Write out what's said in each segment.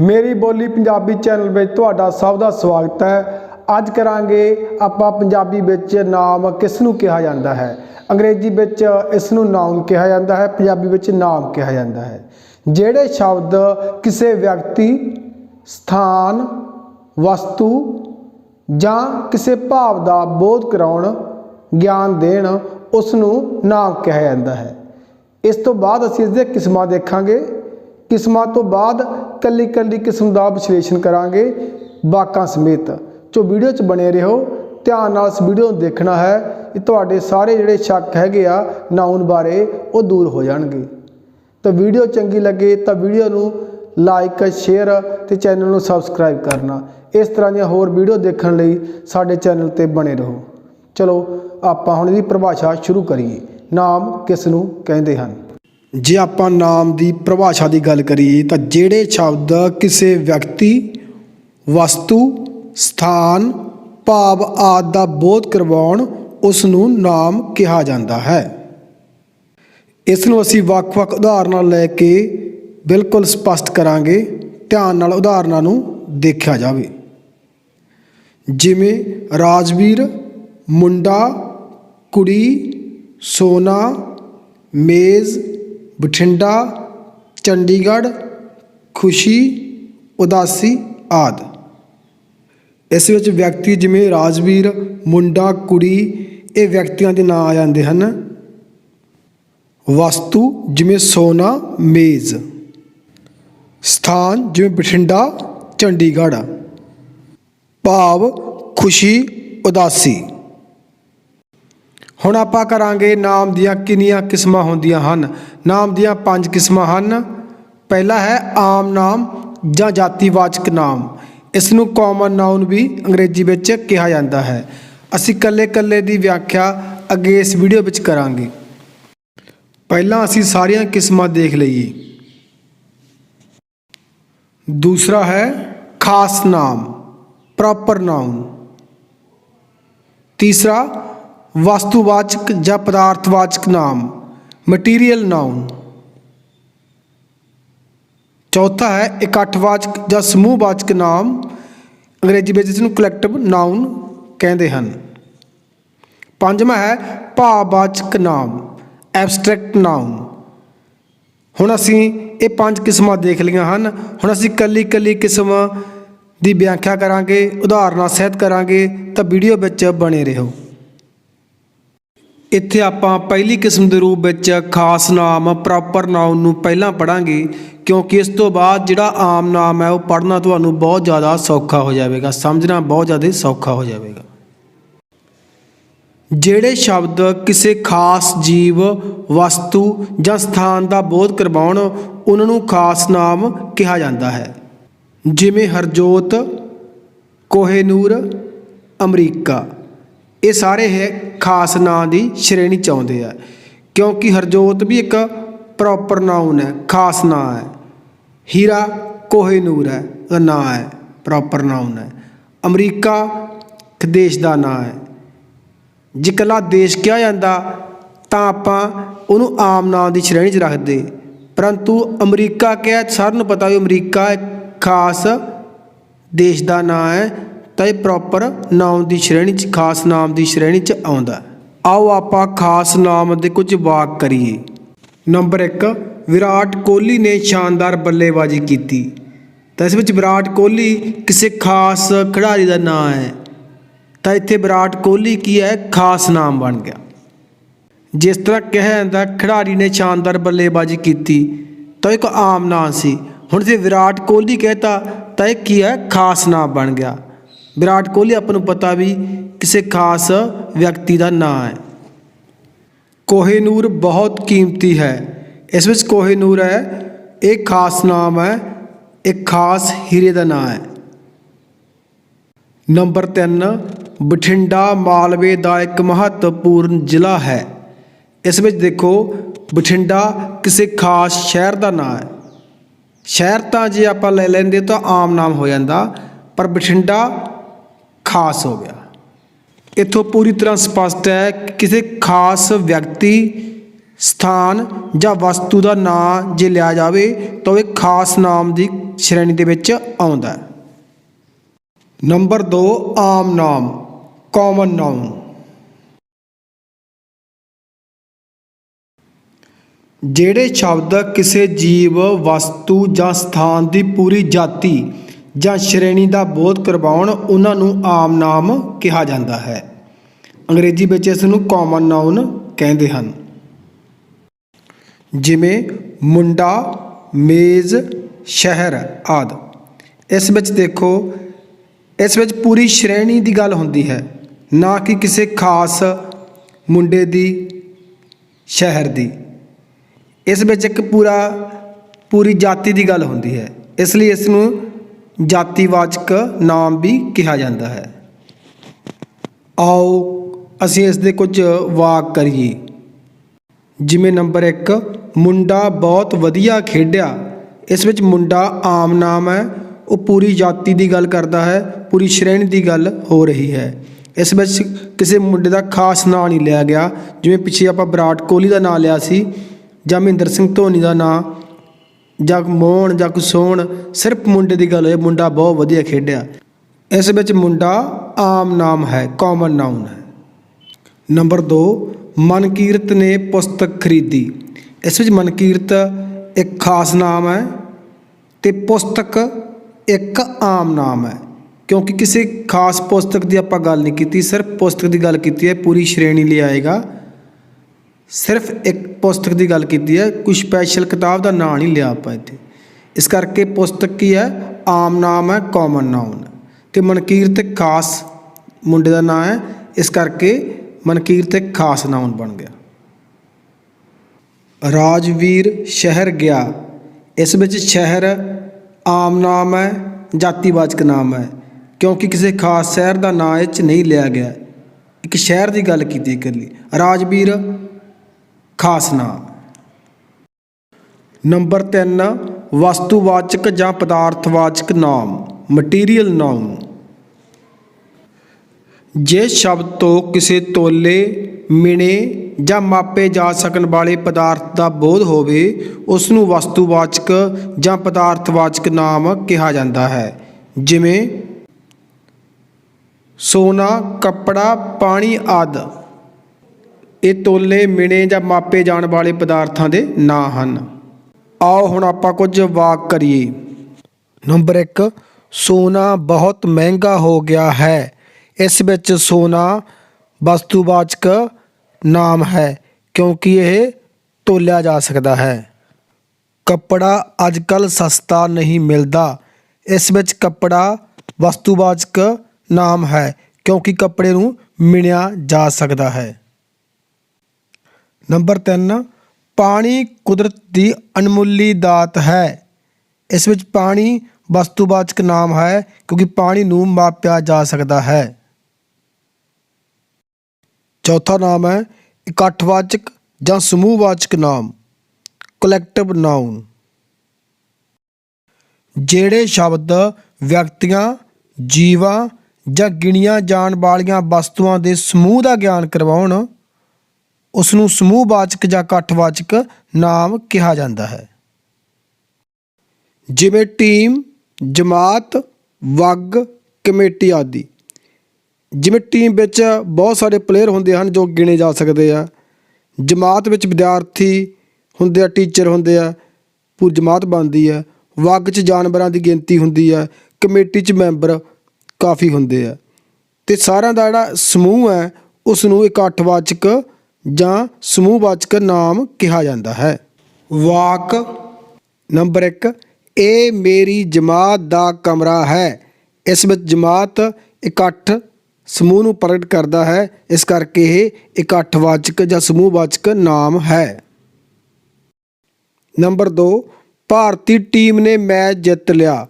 ਮੇਰੀ ਬੋਲੀ ਪੰਜਾਬੀ ਚੈਨਲ ਵਿੱਚ ਤੁਹਾਡਾ ਸਭ ਦਾ ਸਵਾਗਤ ਹੈ। ਅੱਜ ਕਰਾਂਗੇ ਆਪਾਂ ਪੰਜਾਬੀ ਵਿੱਚ ਨਾਮ ਕਿਸ ਨੂੰ ਕਿਹਾ ਜਾਂਦਾ ਹੈ। ਅੰਗਰੇਜ਼ੀ ਵਿੱਚ ਇਸ ਨੂੰ ਨਾਮ ਕਿਹਾ ਜਾਂਦਾ ਹੈ, ਪੰਜਾਬੀ ਵਿੱਚ ਨਾਮ ਕਿਹਾ ਜਾਂਦਾ ਹੈ। ਜਿਹੜੇ ਸ਼ਬਦ ਕਿਸੇ ਵਿਅਕਤੀ, ਸਥਾਨ, ਵਸਤੂ ਜਾਂ ਕਿਸੇ ਭਾਵ ਦਾ ਬੋਧ ਕਰਾਉਣ, ਗਿਆਨ ਦੇਣ, ਉਸ ਨੂੰ ਨਾਮ ਕਿਹਾ ਜਾਂਦਾ ਹੈ। ਇਸ ਤੋਂ ਬਾਅਦ ਅਸੀਂ ਇਸ ਦੇ ਕਿਸਮਾਂ ਦੇਖਾਂਗੇ। ਕਿਸਮਾਂ ਤੋਂ ਬਾਅਦ ਕੱਲੀ ਕੱਲੀ ਕਿਸਮ ਦਾ ਵਿਸ਼ਲੇਸ਼ਣ ਕਰਾਂਗੇ ਵਾਕਾਂ ਸਮੇਤ। ਜੋ ਵੀਡੀਓ 'ਚ ਬਣੇ ਰਹੋ, ਧਿਆਨ ਨਾਲ ਇਸ ਵੀਡੀਓ ਨੂੰ ਦੇਖਣਾ ਹੈ ਇਹ ਤੁਹਾਡੇ ਸਾਰੇ ਜਿਹੜੇ ਸ਼ੱਕ ਹੈਗੇ ਆ ਨਾਉਨ ਬਾਰੇ ਉਹ ਦੂਰ ਹੋ ਜਾਣਗੇ। ਤਾਂ ਵੀਡੀਓ ਚੰਗੀ ਲੱਗੇ ਤਾਂ ਵੀਡੀਓ ਨੂੰ ਲਾਈਕ, ਸ਼ੇਅਰ ਤੇ ਚੈਨਲ ਨੂੰ ਸਬਸਕ੍ਰਾਈਬ ਕਰਨਾ। ਇਸ ਤਰ੍ਹਾਂ ਦੀਆਂ ਹੋਰ ਵੀਡੀਓ ਦੇਖਣ ਲਈ ਸਾਡੇ ਚੈਨਲ ਤੇ ਬਣੇ ਰਹੋ। ਚਲੋ, ਆਪਾਂ ਹੁਣ ਇਹਦੀ ਪਰਿਭਾਸ਼ਾ ਸ਼ੁਰੂ ਕਰੀਏ। ਨਾਮ ਕਿਸ ਨੂੰ ਕਹਿੰਦੇ ਹਨ? ਜੇ ਆਪਾਂ ਨਾਮ ਦੀ ਪਰਿਭਾਸ਼ਾ ਦੀ ਗੱਲ ਕਰੀਏ ਤਾਂ ਜਿਹੜੇ ਸ਼ਬਦ ਕਿਸੇ ਵਿਅਕਤੀ, ਵਸਤੂ, ਸਥਾਨ, ਭਾਵ ਆਦਿ ਦਾ ਬੋਧ ਕਰਵਾਉਣ ਉਸ ਨੂੰ ਨਾਮ ਕਿਹਾ ਜਾਂਦਾ ਹੈ। ਇਸ ਨੂੰ ਅਸੀਂ ਵੱਖ-ਵੱਖ ਉਦਾਹਰਨਾਂ ਲੈ ਕੇ ਬਿਲਕੁਲ ਸਪਸ਼ਟ ਕਰਾਂਗੇ। ਧਿਆਨ ਨਾਲ ਉਦਾਹਰਨਾਂ ਨੂੰ ਦੇਖਿਆ ਜਾਵੇ। ਜਿਵੇਂ ਰਾਜਵੀਰ, ਮੁੰਡਾ, ਕੁੜੀ, ਸੋਨਾ, ਮੇਜ਼ ਬਠਿੰਡਾ, ਚੰਡੀਗੜ੍ਹ, ਖੁਸ਼ੀ, ਉਦਾਸੀ ਆਦਿ। ਇਸ ਵਿੱਚ ਵਿਅਕਤੀ ਜਿਵੇਂ ਰਾਜਵੀਰ, ਮੁੰਡਾ, ਕੁੜੀ, ਇਹ ਵਿਅਕਤੀਆਂ ਦੇ ਨਾਂ ਆ ਜਾਂਦੇ ਹਨ। ਵਸਤੂ ਜਿਵੇਂ ਸੋਨਾ, ਮੇਜ਼। ਸਥਾਨ ਜਿਵੇਂ ਬਠਿੰਡਾ, ਚੰਡੀਗੜ੍ਹ। ਭਾਵ ਖੁਸ਼ੀ, ਉਦਾਸੀ। ਹੁਣ ਆਪਾਂ ਕਰਾਂਗੇ ਨਾਮ ਦੀਆਂ ਕਿੰਨੀਆਂ ਕਿਸਮਾਂ ਹੁੰਦੀਆਂ ਹਨ। ਨਾਮ ਦੀਆਂ ਪੰਜ ਕਿਸਮਾਂ ਹਨ। ਪਹਿਲਾ ਹੈ ਆਮ ਨਾਮ ਜਾਂ ਜਾਤੀਵਾਚਕ ਨਾਮ। ਇਸ ਨੂੰ ਕਾਮਨ ਨਾਉਨ ਵੀ ਅੰਗਰੇਜ਼ੀ ਵਿੱਚ ਕਿਹਾ ਜਾਂਦਾ ਹੈ। ਅਸੀਂ ਕੱਲੇ-ਕੱਲੇ ਦੀ ਵਿਆਖਿਆ ਅੱਗੇ ਇਸ ਵੀਡੀਓ ਵਿੱਚ ਕਰਾਂਗੇ। ਪਹਿਲਾਂ ਅਸੀਂ ਸਾਰੀਆਂ ਕਿਸਮਾਂ ਦੇਖ ਲਈਏ। ਦੂਸਰਾ ਹੈ ਖਾਸ ਨਾਮ ਪ੍ਰੋਪਰ ਨਾਉਨ ਤੀਸਰਾ ਵਸਤੂਵਾਚਕ ਜਾਂ ਪਦਾਰਥਵਾਚਕ ਨਾਮ ਮਟੀਰੀਅਲ ਨਾਉਨ ਚੌਥਾ ਹੈ ਇਕੱਠਵਾਚਕ ਜਾਂ ਸਮੂਹਵਾਚਕ ਨਾਮ ਅੰਗਰੇਜ਼ੀ ਵਿੱਚ ਇਸ ਨੂੰ ਕਲੈਕਟਿਵ ਨਾਉਨ ਕਹਿੰਦੇ ਹਨ ਪੰਜਵਾਂ ਹੈ ਭਾਵਵਾਚਕ ਨਾਮ ਐਬਸਟ੍ਰੈਕਟ ਨਾਉਨ ਹੁਣ ਅਸੀਂ ਇਹ ਪੰਜ ਕਿਸਮਾਂ ਦੇਖ ਲਈਆਂ ਹਨ ਹੁਣ ਅਸੀਂ ਕੱਲੀ ਕੱਲੀ ਕਿਸਮ ਦੀ ਵਿਆਖਿਆ ਕਰਾਂਗੇ ਉਦਾਹਰਨਾਂ ਸਹਿਤ ਕਰਾਂਗੇ ਤਾਂ ਵੀਡੀਓ ਵਿੱਚ ਬਣੇ ਰਹੋ ਇੱਥੇ ਆਪਾਂ ਪਹਿਲੀ ਕਿਸਮ ਦੇ ਰੂਪ ਵਿੱਚ ਖਾਸ ਨਾਮ ਪ੍ਰੋਪਰ ਨਾਉਨ ਨੂੰ ਪਹਿਲਾਂ ਪੜਾਂਗੇ ਕਿਉਂਕਿ ਇਸ ਤੋਂ ਬਾਅਦ ਜਿਹੜਾ ਆਮ ਨਾਮ ਹੈ ਉਹ ਪੜ੍ਹਨਾ ਤੁਹਾਨੂੰ ਬਹੁਤ ਜ਼ਿਆਦਾ ਸੌਖਾ ਹੋ ਜਾਵੇਗਾ, ਸਮਝਣਾ ਬਹੁਤ ਜ਼ਿਆਦਾ ਸੌਖਾ ਹੋ ਜਾਵੇਗਾ। ਜਿਹੜੇ ਸ਼ਬਦ ਕਿਸੇ ਖਾਸ ਜੀਵ, ਵਸਤੂ ਜਾਂ ਸਥਾਨ ਦਾ ਬੋਧ ਕਰਵਾਉਣ, ਉਹਨਾਂ ਨੂੰ ਖਾਸ ਨਾਮ ਕਿਹਾ ਜਾਂਦਾ ਹੈ। ਜਿਵੇਂ ਹਰਜੋਤ ਕੋਹੇਨੂਰ ਅਮਰੀਕਾ। ਇਹ ਸਾਰੇ ਇਹ ਖਾਸ ਨਾਂ ਦੀ ਸ਼੍ਰੇਣੀ ਚ ਆਉਂਦੇ ਆ, ਕਿਉਂਕਿ ਹਰਜੋਤ ਵੀ ਇੱਕ ਪ੍ਰੋਪਰ ਨਾਉਨ ਹੈ, ਖਾਸ ਨਾਂ ਹੈ। ਹੀਰਾ ਕੋਹੇਨੂਰ ਹੈ ਉਹਦਾ ਨਾਂ ਹੈ ਪ੍ਰੋਪਰ ਨਾਉਨ ਹੈ। ਅਮਰੀਕਾ ਇੱਕ ਦੇਸ਼ ਦਾ ਨਾਂ ਹੈ। ਜੇ ਇਕੱਲਾ ਦੇਸ਼ ਕਿਹਾ ਜਾਂਦਾ, ਤਾਂ ਆਪਾਂ ਉਹਨੂੰ ਆਮ ਨਾਂ ਦੀ ਸ਼੍ਰੇਣੀ 'ਚ ਰੱਖਦੇ। ਪਰੰਤੂ ਅਮਰੀਕਾ ਕਿਹਾ, ਸਾਰਿਆਂ ਨੂੰ ਪਤਾ ਵੀ ਅਮਰੀਕਾ ਖਾਸ ਦੇਸ਼ ਦਾ ਨਾਂ ਹੈ। ਤਾਂ ਇਹ ਪ੍ਰੋਪਰ ਨਾਮ ਦੀ ਸ਼੍ਰੇਣੀ 'ਚ, ਖਾਸ ਨਾਮ ਦੀ ਸ਼੍ਰੇਣੀ 'ਚ ਆਉਂਦਾ ਆਓ ਆਪਾਂ ਖਾਸ ਨਾਮ ਦੇ ਕੁਝ ਵਾਕ ਕਰੀਏ। ਨੰਬਰ 1 ਵਿਰਾਟ ਕੋਹਲੀ ਨੇ ਸ਼ਾਨਦਾਰ ਬੱਲੇਬਾਜ਼ੀ ਕੀਤੀ। ਤਾਂ ਇਸ ਵਿੱਚ ਵਿਰਾਟ ਕੋਹਲੀ ਕਿਸੇ ਖਾਸ ਖਿਡਾਰੀ ਦਾ ਨਾਮ ਹੈ। ਤਾਂ ਇੱਥੇ ਵਿਰਾਟ ਕੋਹਲੀ ਕੀ ਹੈ? ਖਾਸ ਨਾਮ ਬਣ ਗਿਆ। ਜਿਸ ਤਰ੍ਹਾਂ ਕਿਹਾ ਜਾਂਦਾ, ਖਿਡਾਰੀ ਨੇ ਸ਼ਾਨਦਾਰ ਬੱਲੇਬਾਜ਼ੀ ਕੀਤੀ, ਤਾਂ ਇੱਕ ਆਮ ਨਾਮ ਸੀ। ਹੁਣ ਜੇ ਵਿਰਾਟ ਕੋਹਲੀ ਕਹਤਾ ਤਾਂ ਇਹ ਕੀ ਹੈ? ਖਾਸ ਨਾਮ ਬਣ ਗਿਆ। ਵਿਰਾਟ ਕੋਹਲੀ ਆਪਾਂ ਨੂੰ ਪਤਾ ਵੀ ਕਿਸੇ ਖਾਸ ਵਿਅਕਤੀ ਦਾ ਨਾਂ ਹੈ। ਕੋਹੇਨੂਰ ਬਹੁਤ ਕੀਮਤੀ ਹੈ। ਇਸ ਵਿੱਚ ਕੋਹੇਨੂਰ ਹੈ, ਇਹ ਖਾਸ ਨਾਮ ਹੈ ਇੱਕ ਖਾਸ ਹੀਰੇ ਦਾ ਨਾਂ ਹੈ। ਨੰਬਰ 3 ਬਠਿੰਡਾ ਮਾਲਵੇ ਦਾ ਇੱਕ ਮਹੱਤਵਪੂਰਨ ਜ਼ਿਲ੍ਹਾ ਹੈ। ਇਸ ਵਿੱਚ ਦੇਖੋ, ਬਠਿੰਡਾ ਕਿਸੇ ਖਾਸ ਸ਼ਹਿਰ ਦਾ ਨਾਂ ਹੈ। ਸ਼ਹਿਰ ਤਾਂ ਜੇ ਆਪਾਂ ਲੈ ਲੈਂਦੇ ਤਾਂ ਆਮ ਨਾਮ ਹੋ ਜਾਂਦਾ, ਪਰ ਬਠਿੰਡਾ ਖਾਸ ਹੋ ਗਿਆ। ਇੱਥੋਂ ਪੂਰੀ ਤਰ੍ਹਾਂ ਸਪਸ਼ਟ ਹੈ ਕਿ ਕਿਸੇ ਖਾਸ ਵਿਅਕਤੀ, ਸਥਾਨ ਜਾਂ ਵਸਤੂ ਦਾ ਨਾਂ ਜੇ ਲਿਆ ਜਾਵੇ ਤਾਂ ਇਹ ਖਾਸ ਨਾਮ ਦੀ ਸ਼੍ਰੇਣੀ ਦੇ ਵਿੱਚ ਆਉਂਦਾ ਹੈ। ਨੰਬਰ 2 ਆਮ ਨਾਮ ਕਾਮਨ ਨਾਉਨ ਜਿਹੜੇ ਸ਼ਬਦ ਕਿਸੇ ਜੀਵ, ਵਸਤੂ ਜਾਂ ਸਥਾਨ ਦੀ ਪੂਰੀ ਜਾਤੀ ਜਾਂ ਸ਼੍ਰੇਣੀ ਦਾ ਬੋਧ ਕਰਵਾਉਣ ਉਹਨਾਂ ਨੂੰ ਆਮ ਨਾਮ ਕਿਹਾ ਜਾਂਦਾ ਹੈ। ਅੰਗਰੇਜ਼ੀ ਵਿੱਚ ਇਸ ਨੂੰ ਕਾਮਨ ਨਾਉਨ ਕਹਿੰਦੇ ਹਨ। ਜਿਵੇਂ ਮੁੰਡਾ, ਮੇਜ਼, ਸ਼ਹਿਰ ਆਦਿ। ਇਸ ਵਿੱਚ ਦੇਖੋ, ਇਸ ਵਿੱਚ ਪੂਰੀ ਸ਼੍ਰੇਣੀ ਦੀ ਗੱਲ ਹੁੰਦੀ ਹੈ। ਨਾ ਕਿ ਕਿਸੇ ਖਾਸ ਮੁੰਡੇ ਦੀ, ਸ਼ਹਿਰ ਦੀ। ਇਸ ਵਿੱਚ ਇੱਕ ਪੂਰਾ, ਪੂਰੀ ਜਾਤੀ ਦੀ ਗੱਲ ਹੁੰਦੀ ਹੈ। ਇਸ ਲਈ ਇਸ ਨੂੰ ਜਾਤੀਵਾਚਕ ਨਾਮ ਵੀ ਕਿਹਾ ਜਾਂਦਾ ਹੈ। ਆਓ ਅਸੀਂ ਇਸ ਦੇ ਕੁਝ ਵਾਕ ਕਰੀਏ। ਜਿਵੇਂ ਨੰਬਰ 1 ਮੁੰਡਾ ਬਹੁਤ ਵਧੀਆ ਖੇਡਿਆ। ਇਸ ਵਿੱਚ ਮੁੰਡਾ ਆਮ ਨਾਮ ਹੈ। ਉਹ ਪੂਰੀ ਜਾਤੀ ਦੀ ਗੱਲ ਕਰਦਾ ਹੈ, ਪੂਰੀ ਸ਼੍ਰੇਣੀ ਦੀ ਗੱਲ ਹੋ ਰਹੀ ਹੈ। ਇਸ ਵਿੱਚ ਕਿਸੇ ਮੁੰਡੇ ਦਾ ਖਾਸ ਨਾਂ ਨਹੀਂ ਲਿਆ ਗਿਆ। ਜਿਵੇਂ ਪਿੱਛੇ ਆਪਾਂ ਵਿਰਾਟ ਕੋਹਲੀ ਦਾ ਨਾਂ ਲਿਆ ਸੀ ਜਾਂ ਮਹਿੰਦਰ ਸਿੰਘ ਧੋਨੀ ਦਾ ਨਾਂ ਜਾਂ ਮੋਹਨ ਜਾਂ ਕੁਸੋਣ ਸਿਰਫ ਮੁੰਡੇ ਦੀ ਗੱਲ ਹੋਏ, ਮੁੰਡਾ ਬਹੁਤ ਵਧੀਆ ਖੇਡਿਆ। ਇਸ ਵਿੱਚ ਮੁੰਡਾ ਆਮ ਨਾਮ ਹੈ ਕਾਮਨ ਨਾਉਨ ਹੈ। ਨੰਬਰ 2 ਮਨਕੀਰਤ ਨੇ ਪੁਸਤਕ ਖਰੀਦੀ। ਇਸ ਵਿੱਚ ਮਨਕੀਰਤ ਇੱਕ ਖਾਸ ਨਾਮ ਹੈ ਤੇ ਪੁਸਤਕ ਇੱਕ ਆਮ ਨਾਮ ਹੈ। ਕਿਉਂਕਿ ਕਿਸੇ ਖਾਸ ਪੁਸਤਕ ਦੀ ਆਪਾਂ ਗੱਲ ਨਹੀਂ ਕੀਤੀ, ਸਿਰਫ ਪੁਸਤਕ ਦੀ ਗੱਲ ਕੀਤੀ ਹੈ, ਪੂਰੀ ਸ਼੍ਰੇਣੀ ਲਈ ਆਏਗਾ। ਸਿਰਫ ਇੱਕ ਪੁਸਤਕ ਦੀ ਗੱਲ ਕੀਤੀ ਹੈ, ਕੋਈ ਸਪੈਸ਼ਲ ਕਿਤਾਬ ਦਾ ਨਾਂ ਨਹੀਂ ਲਿਆ ਆਪਾਂ ਇੱਥੇ। ਇਸ ਕਰਕੇ ਪੁਸਤਕ ਕੀ ਹੈ? ਆਮ ਨਾਮ ਹੈ ਕਾਮਨ ਨਾਉਨ ਤੇ ਮਨਕੀਰ ਇੱਕ ਖਾਸ ਮੁੰਡੇ ਦਾ ਨਾਂ ਹੈ, ਇਸ ਕਰਕੇ ਮਨਕੀਰ ਇੱਕ ਖਾਸ ਨਾਉਨ ਬਣ ਗਿਆ। ਰਾਜਵੀਰ ਸ਼ਹਿਰ ਗਿਆ। ਇਸ ਵਿੱਚ ਸ਼ਹਿਰ ਆਮ ਨਾਮ ਹੈ, ਜਾਤੀਵਾਚਕ ਨਾਮ ਹੈ, ਕਿਉਂਕਿ ਕਿਸੇ ਖਾਸ ਸ਼ਹਿਰ ਦਾ ਨਾਂ ਇਹ 'ਚ ਨਹੀਂ ਲਿਆ ਗਿਆ। ਇੱਕ ਸ਼ਹਿਰ ਦੀ ਗੱਲ ਕੀਤੀ ਇਕੱਲੀ ਰਾਜਵੀਰ ਖਾਸਨਾ ਨੰਬਰ 3 ਵਸਤੂਵਾਚਕ ਜਾਂ ਪਦਾਰਥਵਾਚਕ ਨਾਮ ਮਟੀਰੀਅਲ ਨਾਉਨ ਜੇ ਸ਼ਬਦ ਤੋਂ ਕਿਸੇ ਤੋਲੇ, ਮਿਣੇ ਜਾਂ ਮਾਪੇ ਜਾ ਸਕਣ ਵਾਲੇ ਪਦਾਰਥ ਦਾ ਬੋਧ ਹੋਵੇ, ਉਸ ਨੂੰ ਵਸਤੂਵਾਚਕ ਜਾਂ ਪਦਾਰਥਵਾਚਕ ਨਾਮ ਕਿਹਾ ਜਾਂਦਾ ਹੈ। ਜਿਵੇਂ, ਸੋਨਾ, ਕੱਪੜਾ, ਪਾਣੀ ਆਦਿ। ਇਹ ਤੋਲੇ ਮਿਣੇ ਜਾਂ ਮਾਪੇ ਜਾਣ ਵਾਲੇ ਪਦਾਰਥਾਂ ਦੇ ਨਾਂ ਹਨ। ਆਓ ਹੁਣ ਆਪਾਂ ਕੁਝ ਵਾਕ ਕਰੀਏ। ਨੰਬਰ 1 ਸੋਨਾ ਬਹੁਤ ਮਹਿੰਗਾ ਹੋ ਗਿਆ ਹੈ। ਇਸ ਵਿੱਚ ਸੋਨਾ ਵਸਤੂਵਾਚਕ ਨਾਮ ਹੈ, ਕਿਉਂਕਿ ਇਹ ਤੋਲਿਆ ਜਾ ਸਕਦਾ ਹੈ। ਕੱਪੜਾ ਅੱਜਕੱਲ ਸਸਤਾ ਨਹੀਂ ਮਿਲਦਾ। ਇਸ ਵਿੱਚ ਕੱਪੜਾ ਵਸਤੂਵਾਚਕ ਨਾਮ ਹੈ, ਕਿਉਂਕਿ ਕੱਪੜੇ ਨੂੰ ਮਿਣਿਆ ਜਾ ਸਕਦਾ ਹੈ। ਨੰਬਰ 3 ਪਾਣੀ ਕੁਦਰਤ ਦੀ ਅਣਮੁੱਲੀ ਦਾਤ ਹੈ। ਇਸ ਵਿੱਚ ਪਾਣੀ ਵਸਤੂਵਾਚਕ ਨਾਮ ਹੈ, ਕਿਉਂਕਿ ਪਾਣੀ ਨੂੰ ਮਾਪਿਆ ਜਾ ਸਕਦਾ ਹੈ। ਚੌਥਾ ਨਾਮ ਹੈ, ਇਕੱਠਵਾਚਕ ਜਾਂ ਸਮੂਹਵਾਚਕ ਨਾਮ ਕਲੈਕਟਿਵ ਨਾਉਨ ਜਿਹੜੇ ਸ਼ਬਦ ਵਿਅਕਤੀਆਂ, ਜੀਵਾਂ ਜਾਂ ਗਿਣੀਆਂ ਜਾਣ ਵਾਲੀਆਂ ਵਸਤੂਆਂ ਦੇ ਸਮੂਹ ਦਾ ਗਿਆਨ ਕਰਵਾਉਣ ਉਸ ਨੂੰ ਸਮੂਹਵਾਚਕ ਜਾਂ ਇਕੱਠਵਾਚਕ ਨਾਮ ਕਿਹਾ ਜਾਂਦਾ ਹੈ। ਜਿਵੇਂ ਟੀਮ, ਜਮਾਤ, ਵਗ, ਕਮੇਟੀ ਆਦਿ। ਜਿਵੇਂ ਟੀਮ ਵਿੱਚ ਬਹੁਤ ਸਾਰੇ ਪਲੇਅਰ ਹੁੰਦੇ ਹਨ ਜੋ ਗਿਣੇ ਜਾ ਸਕਦੇ ਆ। ਜਮਾਤ ਵਿੱਚ ਵਿਦਿਆਰਥੀ ਹੁੰਦੇ ਆ ਟੀਚਰ ਹੁੰਦੇ ਆ, ਪੂਰੀ ਜਮਾਤ ਬਣਦੀ ਆ। ਵਗ 'ਚ ਜਾਨਵਰਾਂ ਦੀ ਗਿਣਤੀ ਹੁੰਦੀ ਆ, ਕਮੇਟੀ 'ਚ ਮੈਂਬਰ ਕਾਫੀ ਹੁੰਦੇ ਆ। ਤੇ ਸਾਰਿਆਂ ਦਾ ਜਿਹੜਾ ਸਮੂਹ ਹੈ ਉਸ ਨੂੰ ਇਕੱਠਵਾਚਕ ਜਾਂ ਸਮੂਹਵਾਚਕ ਨਾਮ ਕਿਹਾ ਜਾਂਦਾ ਹੈ। ਵਾਕ ਨੰਬਰ 1 ਇਹ ਮੇਰੀ ਜਮਾਤ ਦਾ ਕਮਰਾ ਹੈ। ਇਸ ਵਿੱਚ ਜਮਾਤ ਇਕੱਠ ਸਮੂਹ ਨੂੰ ਪ੍ਰਗਟ ਕਰਦਾ ਹੈ। ਇਸ ਕਰਕੇ ਇਹ ਇਕੱਠਵਾਚਕ ਜਾਂ ਸਮੂਹਵਾਚਕ ਨਾਮ ਹੈ। ਨੰਬਰ 2 ਭਾਰਤੀ ਟੀਮ ਨੇ ਮੈਚ ਜਿੱਤ ਲਿਆ।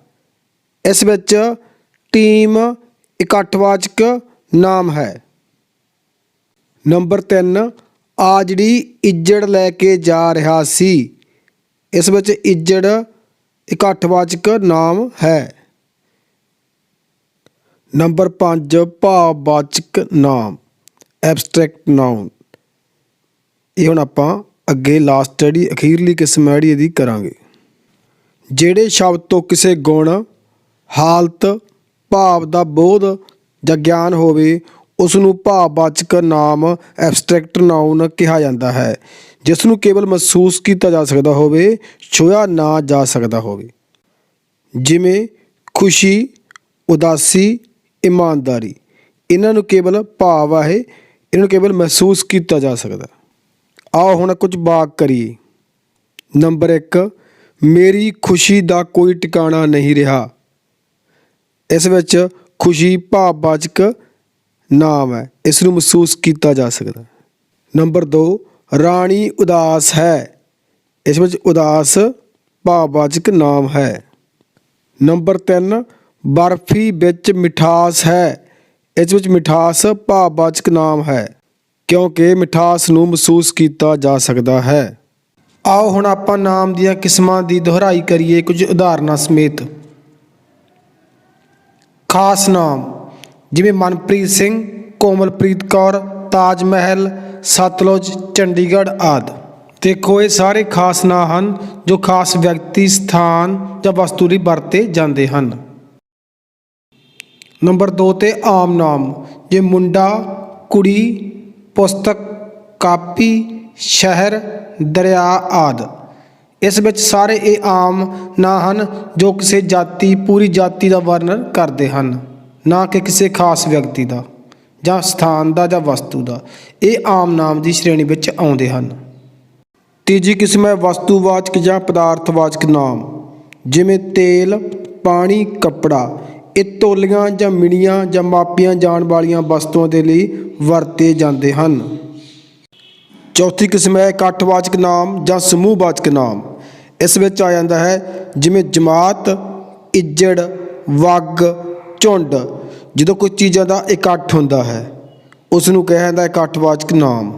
ਇਸ ਵਿੱਚ ਟੀਮ ਇਕੱਠਵਾਚਕ ਨਾਮ ਹੈ। ਨੰਬਰ 3 ਆ ਜਿਹੜੀ ਇੱਜੜ ਲੈ ਕੇ ਜਾ ਰਿਹਾ ਸੀ, ਇਸ ਵਿੱਚ ਇੱਜੜ ਇਕੱਠਵਾਚਕ ਨਾਮ ਹੈ। ਨੰਬਰ 5 ਭਾਵਵਾਚਕ ਨਾਮ ਐਬਸਟ੍ਰੈਕਟ ਨਾਉਨ ਇਹ ਹੁਣ ਆਪਾਂ ਅੱਗੇ ਲਾਸਟ ਜਿਹੜੀ ਅਖੀਰਲੀ ਕਿਸਮ ਹੈ, ਜਿਹੜੀ ਇਹਦੀ ਕਰਾਂਗੇ। ਜਿਹੜੇ ਸ਼ਬਦ ਤੋਂ ਕਿਸੇ ਗੁਣ, ਹਾਲਤ, ਭਾਵ ਦਾ ਬੋਧ ਜਾਂ ਗਿਆਨ ਹੋਵੇ ਉਸ ਨੂੰ ਭਾਵਵਾਚਕ ਨਾਮ ਐਬਸਟ੍ਰੈਕਟ ਨਾਉਨ ਕਿਹਾ ਜਾਂਦਾ ਹੈ ਜਿਸ ਨੂੰ ਕੇਵਲ ਮਹਿਸੂਸ ਕੀਤਾ ਜਾ ਸਕਦਾ ਹੋਵੇ ਛੋਇਆ ਨਾ ਜਾ ਸਕਦਾ ਹੋਵੇ। ਜਿਵੇਂ, ਖੁਸ਼ੀ, ਉਦਾਸੀ, ਇਮਾਨਦਾਰੀ, ਇਹਨਾਂ ਨੂੰ ਕੇਵਲ ਭਾਵ ਹੈ ਇਹਨਾਂ ਨੂੰ ਕੇਵਲ ਮਹਿਸੂਸ ਕੀਤਾ ਜਾ ਸਕਦਾ। ਆਓ ਹੁਣ ਕੁਝ ਬਾਕ ਕਰੀਏ। ਨੰਬਰ 1 ਮੇਰੀ ਖੁਸ਼ੀ ਦਾ ਕੋਈ ਟਿਕਾਣਾ ਨਹੀਂ ਰਿਹਾ। ਇਸ ਵਿੱਚ ਖੁਸ਼ੀ ਭਾਵਵਾਚਕ ਨਾਮ ਹੈ ਇਸ ਨੂੰ ਮਹਿਸੂਸ ਕੀਤਾ ਜਾ ਸਕਦਾ ਨੰਬਰ 2 ਰਾਣੀ ਉਦਾਸ ਹੈ। ਇਸ ਵਿੱਚ ਉਦਾਸ ਭਾਵਵਾਚਕ ਨਾਮ ਹੈ। ਨੰਬਰ 3 ਬਰਫੀ ਵਿੱਚ ਮਿਠਾਸ ਹੈ। ਇਸ ਵਿੱਚ ਮਿਠਾਸ ਭਾਵਵਾਚਕ ਨਾਮ ਹੈ, ਕਿਉਂਕਿ ਮਿਠਾਸ ਨੂੰ ਮਹਿਸੂਸ ਕੀਤਾ ਜਾ ਸਕਦਾ ਹੈ। ਆਓ ਹੁਣ ਆਪਾਂ ਨਾਮ ਦੀਆਂ ਕਿਸਮਾਂ ਦੀ ਦੁਹਰਾਈ ਕਰੀਏ ਕੁਝ ਉਦਾਹਰਨਾਂ ਸਮੇਤ। ਖਾਸ ਨਾਮ ਜਿਵੇਂ ਮਨਪ੍ਰੀਤ ਸਿੰਘ, ਕੋਮਲਪ੍ਰੀਤ ਕੌਰ, ਤਾਜ ਮਹਿਲ, ਸਤਲੁਜ, ਚੰਡੀਗੜ੍ਹ ਆਦਿ। ਦੇਖੋ, ਇਹ ਸਾਰੇ ਖਾਸ ਨਾਂ ਹਨ ਜੋ ਖਾਸ ਵਿਅਕਤੀ, ਸਥਾਨ ਜਾਂ ਵਸਤੂ ਲਈ ਵਰਤੇ ਜਾਂਦੇ ਹਨ। ਨੰਬਰ 2 ਤੇ ਆਮ ਨਾਮ, ਜੇ ਮੁੰਡਾ, ਕੁੜੀ, ਪੁਸਤਕ, ਕਾਪੀ, ਸ਼ਹਿਰ, ਦਰਿਆ ਆਦਿ। ਇਸ ਵਿੱਚ ਸਾਰੇ ਇਹ ਆਮ ਨਾਂ ਹਨ ਜੋ ਕਿਸੇ ਜਾਤੀ, ਪੂਰੀ ਜਾਤੀ ਦਾ ਵਰਣਨ ਕਰਦੇ ਹਨ। ਨਾ ਕਿ ਕਿਸੇ ਖਾਸ ਵਿਅਕਤੀ ਦਾ, ਜਾਂ ਸਥਾਨ ਦਾ, ਜਾਂ ਵਸਤੂ ਦਾ। ਇਹ ਆਮ ਨਾਮ ਦੀ ਸ਼੍ਰੇਣੀ ਵਿੱਚ ਆਉਂਦੇ ਹਨ। ਤੀਜੀ ਕਿਸਮ ਹੈ ਵਸਤੂਵਾਚਕ ਜਾਂ ਪਦਾਰਥਵਾਚਕ ਨਾਮ, ਜਿਵੇਂ ਤੇਲ, ਪਾਣੀ, ਕੱਪੜਾ। ਇਹ ਤੋਲੀਆਂ ਜਾਂ ਮਿਣੀਆਂ ਜਾਂ ਮਾਪੀਆਂ ਜਾਣ ਵਾਲੀਆਂ ਵਸਤੂਆਂ ਦੇ ਲਈ ਵਰਤੇ ਜਾਂਦੇ ਹਨ। ਚੌਥੀ ਕਿਸਮ ਹੈ ਇਕੱਠਵਾਚਕ ਨਾਮ ਜਾਂ ਸਮੂਹਵਾਚਕ ਨਾਮ। ਇਸ ਵਿੱਚ ਆ ਜਾਂਦਾ ਹੈ ਜਿਵੇਂ ਜਮਾਤ, ਇੱਜੜ, ਵਗ ਝੁੰਡ, ਜਦੋਂ ਕੋਈ ਚੀਜ਼ਾਂ ਦਾ ਇਕੱਠ ਹੁੰਦਾ ਹੈ ਉਸ ਨੂੰ ਕਿਹਾ ਜਾਂਦਾ ਇਕੱਠਵਾਚਕ ਨਾਮ।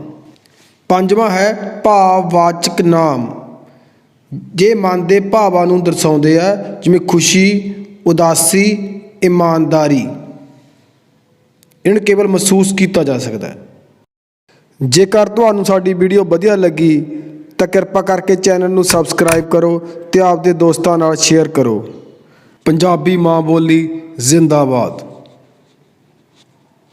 ਪੰਜਵਾਂ ਹੈ ਭਾਵਵਾਚਕ ਨਾਮ। ਜੇ ਮਨ ਦੇ ਭਾਵਾਂ ਨੂੰ ਦਰਸਾਉਂਦੇ ਆ, ਜਿਵੇਂ ਖੁਸ਼ੀ, ਉਦਾਸੀ, ਇਮਾਨਦਾਰੀ। ਇਹਨਾਂ ਕੇਵਲ ਮਹਿਸੂਸ ਕੀਤਾ ਜਾ ਸਕਦਾ ਹੈ। ਜੇਕਰ ਤੁਹਾਨੂੰ ਸਾਡੀ ਵੀਡੀਓ ਵਧੀਆ ਲੱਗੀ, ਤਾਂ ਕਿਰਪਾ ਕਰਕੇ ਚੈਨਲ ਨੂੰ ਸਬਸਕ੍ਰਾਈਬ ਕਰੋ ਤੇ ਆਪਦੇ ਦੋਸਤਾਂ ਨਾਲ ਸ਼ੇਅਰ ਕਰੋ। ਪੰਜਾਬੀ ਮਾਂ ਬੋਲੀ ਜ਼ਿੰਦਾਬਾਦ।